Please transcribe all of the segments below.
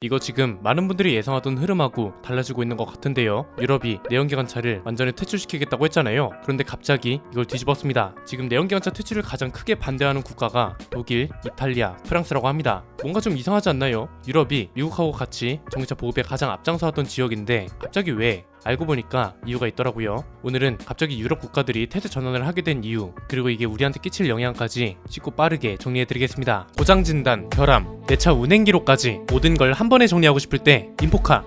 이거 지금 많은 분들이 예상하던 흐름하고 달라지고 있는 것 같은데요. 유럽이 내연기관차를 완전히 퇴출시키겠다고 했잖아요. 그런데 갑자기 이걸 뒤집었습니다. 지금 내연기관차 퇴출을 가장 크게 반대하는 국가가 독일, 이탈리아, 프랑스라고 합니다. 뭔가 좀 이상하지 않나요? 유럽이 미국하고 같이 전기차 보급에 가장 앞장서왔던 지역인데 갑자기 왜? 알고 보니까 이유가 있더라고요. 오늘은 갑자기 유럽 국가들이 태세 전환을 하게 된 이유, 그리고 이게 우리한테 끼칠 영향까지 쉽고 빠르게 정리해드리겠습니다. 고장 진단, 결함, 내 차 운행 기록까지 모든 걸 한 번에 정리하고 싶을 때 인포카.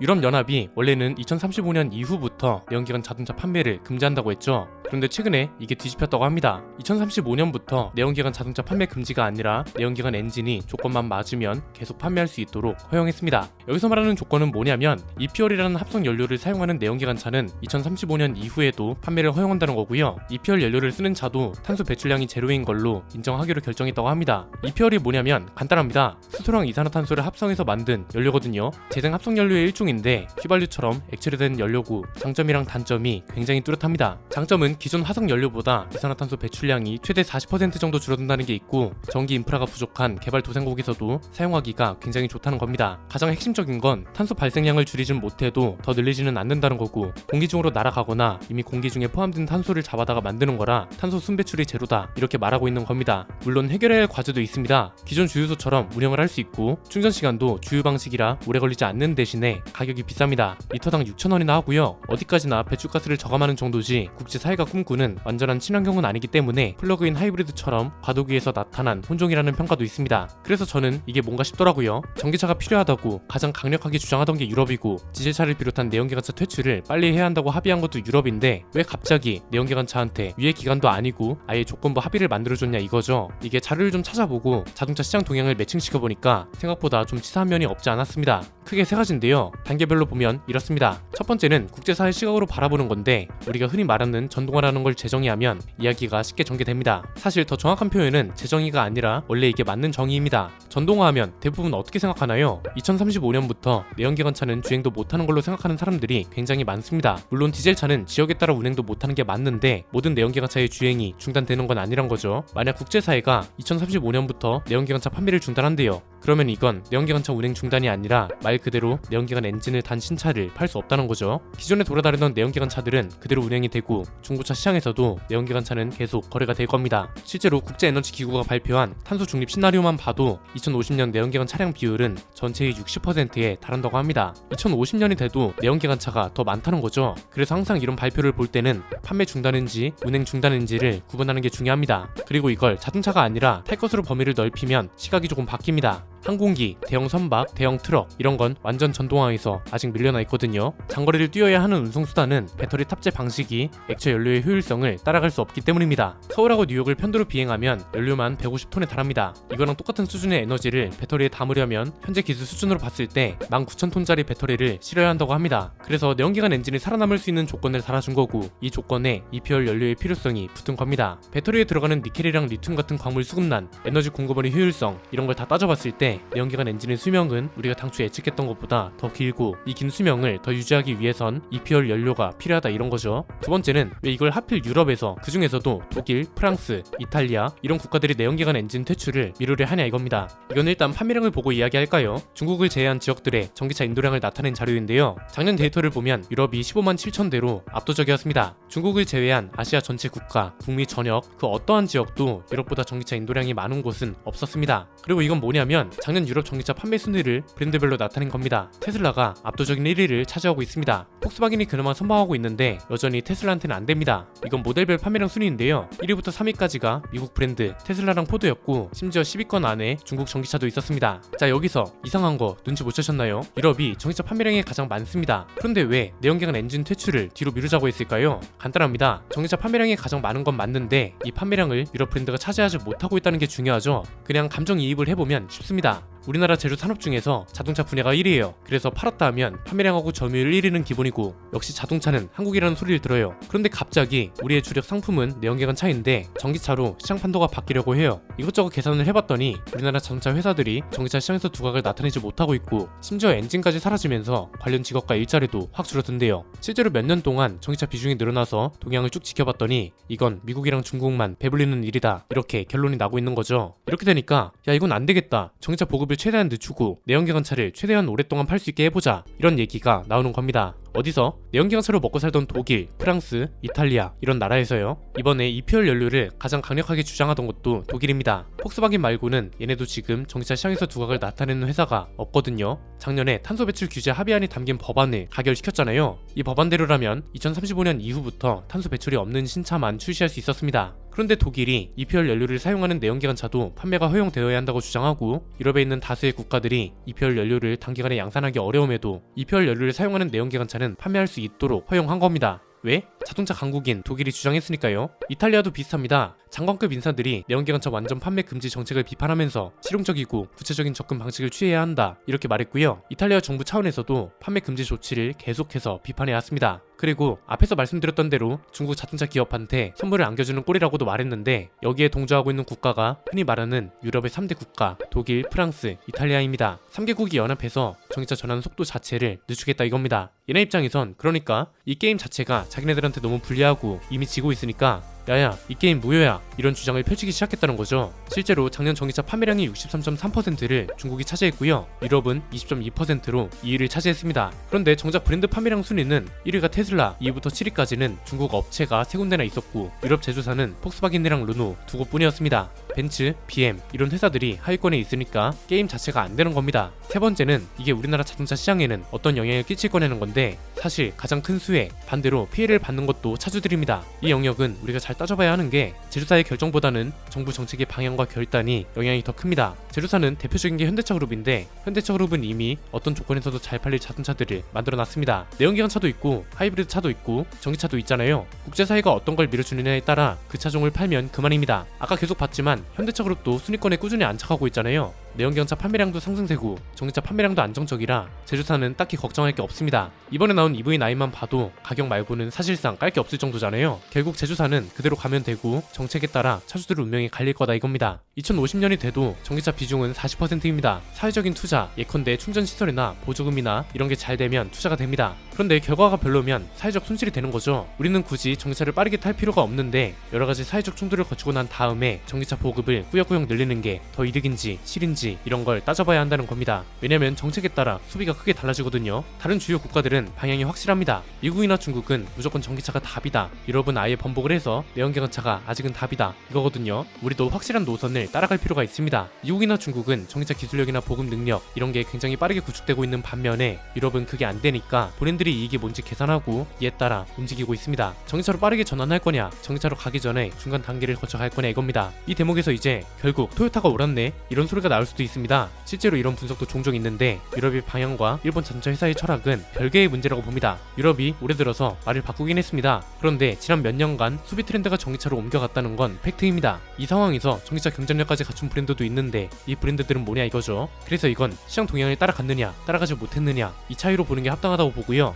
유럽연합이 원래는 2035년 이후부터 내연기관 자동차 판매를 금지한다고 했죠. 그런데 최근에 이게 뒤집혔다고 합니다. 2035년부터 내연기관 자동차 판매 금지가 아니라 내연기관 엔진이 조건만 맞으면 계속 판매할 수 있도록 허용했습니다. 여기서 말하는 조건은 뭐냐면 이피얼이라는 합성 연료를 사용하는 내연기관 차는 2035년 이후에도 판매를 허용한다는 거고요. 이피얼 연료를 쓰는 차도 탄소 배출량이 제로인 걸로 인정하기로 결정했다고 합니다. 이피얼이 뭐냐면 간단합니다. 수소랑 이산화탄소를 합성해서 만든 연료거든요. 재생 합성 연료의 일종 인데 휘발유처럼 액체로 된 연료고 장점이랑 단점이 굉장히 뚜렷합니다. 장점은 기존 화석 연료보다 이산화탄소 배출량이 최대 40% 정도 줄어든다는 게 있고 전기 인프라가 부족한 개발 도상국에서도 사용하기가 굉장히 좋다는 겁니다. 가장 핵심적인 건 탄소 발생량을 줄이진 못해도 더 늘리지는 않는다는 거고 공기 중으로 날아가거나 이미 공기 중에 포함된 탄소를 잡아다가 만드는 거라 탄소 순배출이 제로다 이렇게 말하고 있는 겁니다. 물론 해결해야 할 과제도 있습니다. 기존 주유소처럼 운영을 할 수 있고 충전 시간도 주유 방식이라 오래 걸리지 않는 대신에 가격이 비쌉니다. 리터당 6,000원이나 하고요. 어디까지나 배출가스를 저감하는 정도지 국제 사회가 꿈꾸는 완전한 친환경은 아니기 때문에 플러그인 하이브리드처럼 과도기에서 나타난 혼종이라는 평가도 있습니다. 그래서 저는 이게 뭔가 싶더라고요. 전기차가 필요하다고 가장 강력하게 주장하던 게 유럽이고 디젤차를 비롯한 내연기관차 퇴출을 빨리 해야 한다고 합의한 것도 유럽인데 왜 갑자기 내연기관차한테 유예 기간도 아니고 아예 조건부 합의를 만들어줬냐 이거죠. 이게 자료를 좀 찾아보고 자동차 시장 동향을 매칭시켜 보니까 생각보다 좀 치사한 면이 없지 않았습니다. 크게 세 가지인데요. 단계별로 보면 이렇습니다. 첫 번째는 국제사회 시각으로 바라보는 건데 우리가 흔히 말하는 전동화라는 걸 재정의하면 이야기가 쉽게 전개됩니다. 사실 더 정확한 표현은 재정의가 아니라 원래 이게 맞는 정의입니다. 전동화하면 대부분 어떻게 생각하나요? 2035년부터 내연기관차는 주행도 못하는 걸로 생각하는 사람들이 굉장히 많습니다. 물론 디젤차는 지역에 따라 운행도 못하는 게 맞는데 모든 내연기관차의 주행이 중단되는 건 아니란 거죠. 만약 국제사회가 2035년부터 내연기관차 판매를 중단한대요. 그러면 이건 내연기관차 운행 중단이 아니라 말 그대로 내연기관 엔진을 단 신차를 팔 수 없다는 거죠. 기존에 돌아다니던 내연기관 차들은 그대로 운행이 되고 중고차 시장에서도 내연기관 차는 계속 거래가 될 겁니다. 실제로 국제에너지기구가 발표한 탄소 중립 시나리오만 봐도 2050년 내연기관 차량 비율은 전체의 60%에 달한다고 합니다. 2050년이 돼도 내연기관 차가 더 많다는 거죠. 그래서 항상 이런 발표를 볼 때는 판매 중단인지 운행 중단인지를 구분하는 게 중요합니다. 그리고 이걸 자동차가 아니라 탈 것으로 범위를 넓히면 시각이 조금 바뀝니다. 항공기, 대형 선박, 대형 트럭 이런 건 완전 전동화에서 아직 밀려나 있거든요. 장거리를 뛰어야 하는 운송수단은 배터리 탑재 방식이 액체 연료의 효율성을 따라갈 수 없기 때문입니다. 서울하고 뉴욕을 편도로 비행하면 연료만 150톤에 달합니다. 이거랑 똑같은 수준의 에너지를 배터리에 담으려면 현재 기술 수준으로 봤을 때 19,000톤짜리 배터리를 실어야 한다고 합니다. 그래서 내연기관 엔진이 살아남을 수 있는 조건을 달아준 거고 이 조건에 EPR 연료의 필요성이 붙은 겁니다. 배터리에 들어가는 니켈이랑 리튬 같은 광물 수급난, 에너지 공급원의 효율성 이런 걸 다 따져봤을 때 내연기관 엔진의 수명은 우리가 당초 예측했던 것보다 더 길고 이 긴 수명을 더 유지하기 위해선 EPR 연료가 필요하다 이런 거죠. 두 번째는 왜 이걸 하필 유럽에서 그 중에서도 독일, 프랑스, 이탈리아 이런 국가들이 내연기관 엔진 퇴출을 미루려 하냐 이겁니다. 이건 일단 판매량을 보고 이야기할까요? 중국을 제외한 지역들의 전기차 인도량을 나타낸 자료인데요. 작년 데이터를 보면 유럽이 15만 7천 대로 압도적이었습니다. 중국을 제외한 아시아 전체 국가, 북미 전역 그 어떠한 지역도 유럽보다 전기차 인도량이 많은 곳은 없었습니다. 그리고 이건 뭐냐면 작년 유럽 전기차 판매 순위를 브랜드별로 나타낸 겁니다. 테슬라가 압도적인 1위를 차지하고 있습니다. 폭스바겐이 그나마 선방하고 있는데 여전히 테슬라한테는 안 됩니다. 이건 모델별 판매량 순위인데요. 1위부터 3위까지가 미국 브랜드 테슬라랑 포드였고 심지어 10위권 안에 중국 전기차도 있었습니다. 자 여기서 이상한 거 눈치 못 채셨나요? 유럽이 전기차 판매량이 가장 많습니다. 그런데 왜 내연기관 엔진 퇴출을 뒤로 미루자고 했을까요? 간단합니다. 전기차 판매량이 가장 많은 건 맞는데 이 판매량을 유럽 브랜드가 차지하지 못하고 있다는 게 중요하죠. 그냥 감정이입을 해보면 쉽습니다. 우리나라 제조 산업 중에서 자동차 분야가 1위예요. 그래서 팔았다 하면 판매량하고 점유율 1위는 기본이고 역시 자동차는 한국이라는 소리를 들어요. 그런데 갑자기 우리의 주력 상품은 내연기관 차인데 전기차로 시장 판도가 바뀌려고 해요. 이것저것 계산을 해봤더니 우리나라 자동차 회사들이 전기차 시장에서 두각을 나타내지 못하고 있고 심지어 엔진까지 사라지면서 관련 직업과 일자리도 확 줄어든대요. 실제로 몇 년 동안 전기차 비중이 늘어나서 동향을 쭉 지켜봤더니 이건 미국이랑 중국만 배불리는 일이다 이렇게 결론이 나고 있는 거죠. 이렇게 되니까 야 이건 안 되겠다. 전기차 보급을 최대한 늦추고 내연기관차를 최대한 오랫동안 팔 수 있게 해보자 이런 얘기가 나오는 겁니다. 어디서 내연기관차로 먹고 살던 독일, 프랑스, 이탈리아 이런 나라에서요. 이번에 EPR 연료를 가장 강력하게 주장하던 것도 독일입니다. 폭스바겐 말고는 얘네도 지금 전기차 시장에서 두각을 나타내는 회사가 없거든요. 작년에 탄소 배출 규제 합의안이 담긴 법안을 가결시켰잖아요. 이 법안대로라면 2035년 이후부터 탄소 배출이 없는 신차만 출시할 수 있었습니다. 그런데 독일이 EPR 연료를 사용하는 내연기관차도 판매가 허용되어야 한다고 주장하고 유럽에 있는 다수의 국가들이 EPR 연료를 단기간에 양산하기 어려움에도 EPR 연료를 사용하는 내연기관차는 판매할 수 있도록 허용한 겁니다. 왜? 자동차 강국인 독일이 주장했으니까요. 이탈리아도 비슷합니다. 장관급 인사들이 내연기관차 완전 판매 금지 정책을 비판하면서 실용적이고 구체적인 접근 방식을 취해야 한다 이렇게 말했고요. 이탈리아 정부 차원에서도 판매 금지 조치를 계속해서 비판해 왔습니다. 그리고 앞에서 말씀드렸던 대로 중국 자동차 기업한테 선물을 안겨주는 꼴이라고도 말했는데 여기에 동조하고 있는 국가가 흔히 말하는 유럽의 3대 국가 독일, 프랑스, 이탈리아입니다. 3개국이 연합해서 전기차 전환 속도 자체를 늦추겠다 이겁니다. 얘네 입장에선 그러니까 이 게임 자체가 자기네들 한테 너무 불리하고 이미 지고 있으니까 야야 이 게임 무효야? 이런 주장을 펼치기 시작했다는 거죠. 실제로 작년 전기차 판매량이 63.3%를 중국이 차지했고요. 유럽은 20.2%로 2위를 차지했습니다. 그런데 정작 브랜드 판매량 순위는 1위가 테슬라 2위부터 7위까지는 중국 업체가 세 군데나 있었고 유럽 제조사는 폭스바겐이랑 르노 두 곳뿐이었습니다. 벤츠, BM 이런 회사들이 하위권에 있으니까 게임 자체가 안 되는 겁니다. 세 번째는 이게 우리나라 자동차 시장에는 어떤 영향을 끼칠 거냐는 건데 사실 가장 큰 수혜 반대로 피해를 받는 것도 차주들입니다 이 영역은 우리가 잘 따져봐야 하는 게 제조사의 결정보다는 정부 정책의 방향과 결단이 영향이 더 큽니다. 제조사는 대표적인 게 현대차 그룹인데 현대차 그룹은 이미 어떤 조건에서도 잘 팔릴 자동차들을 만들어 놨습니다. 내연기관 차도 있고 하이브리드 차도 있고 전기차도 있잖아요. 국제사회가 어떤 걸 밀어주느냐에 따라 그 차종을 팔면 그만입니다. 아까 계속 봤지만 현대차 그룹도 순위권에 꾸준히 안착하고 있잖아요. 내연기관차 판매량도 상승세고 전기차 판매량도 안정적이라 제조사는 딱히 걱정할 게 없습니다. 이번에 나온 EV9만 봐도 가격 말고는 사실상 깔 게 없을 정도잖아요. 결국 제조사는 그대로 가면 되고 정책에 따라 차주들의 운명이 갈릴 거다 이겁니다. 2050년이 돼도 전기차 비중은 40%입니다. 사회적인 투자, 예컨대 충전 시설이나 보조금이나 이런 게 잘 되면 투자가 됩니다. 그런데 결과가 별로면 사회적 손실이 되는 거죠. 우리는 굳이 전기차를 빠르게 탈 필요가 없는데 여러 가지 사회적 충돌을 거치고 난 다음에 전기차 보급을 꾸역꾸역 늘리는 게 더 이득인지 실인지 이런 걸 따져봐야 한다는 겁니다. 왜냐면 정책에 따라 소비가 크게 달라지거든요. 다른 주요 국가들은 방향이 확실합니다. 미국이나 중국은 무조건 전기차가 답이다. 유럽은 아예 번복을 해서 내연기관차가 아직은 답이다. 이거거든요. 우리도 확실한 노선을 따라갈 필요가 있습니다. 미국이나 중국은 전기차 기술력이나 보급 능력 이런 게 굉장히 빠르게 구축되고 있는 반면에 유럽은 그게 안 되니까 본인들이 이익이 뭔지 계산하고 이에 따라 움직이고 있습니다. 전기차로 빠르게 전환할 거냐, 전기차로 가기 전에 중간 단계를 거쳐 갈 거냐 이겁니다. 이 대목에서 이제 결국 토요타가 옳았네 이런 소리가 나올 수도 있습니다. 실제로 이런 분석도 종종 있는데 유럽의 방향과 일본 자동차 회사의 철학은 별개의 문제라고 봅니다. 유럽이 올해 들어서 말을 바꾸긴 했습니다. 그런데 지난 몇 년간 소비 트렌드가 전기차로 옮겨갔다는 건 팩트입니다. 이 상황에서 전기차 경쟁력까지 갖춘 브랜드도 있는데 이 브랜드들은 뭐냐 이거죠. 그래서 이건 시장 동향을 따라갔느냐 따라가지 못했느냐 이 차이로 보는 게 합당하다고 보고요.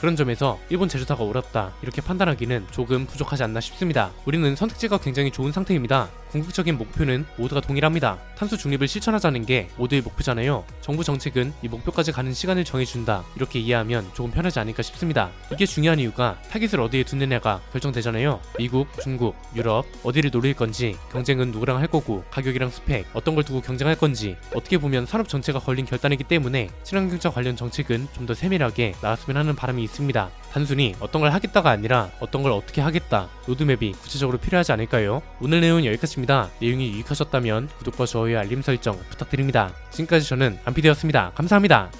그런 점에서 일본 제조사가 옳았다 이렇게 판단하기는 조금 부족하지 않나 싶습니다. 우리는 선택지가 굉장히 좋은 상태입니다. 궁극적인 목표는 모두가 동일합니다. 탄소 중립을 실천하자는 게 모두의 목표잖아요. 정부 정책은 이 목표까지 가는 시간을 정해준다 이렇게 이해하면 조금 편하지 않을까 싶습니다. 이게 중요한 이유가 타깃을 어디에 두느냐가 결정되잖아요. 미국, 중국, 유럽 어디를 노릴 건지 경쟁은 누구랑 할 거고 가격이랑 스펙 어떤 걸 두고 경쟁할 건지 어떻게 보면 산업 전체가 걸린 결단이기 때문에 친환경차 관련 정책은 좀 더 세밀하게 나왔으면 하는 바람이 있습니다. 단순히 어떤 걸 하겠다가 아니라 어떤 걸 어떻게 하겠다 로드맵이 구체적으로 필요하지 않을까요? 오늘 내용은 여기까지입니다. 내용이 유익하셨다면 구독과 좋아요 알림 설정 부탁드립니다. 지금까지 저는 안피디였습니다. 감사합니다.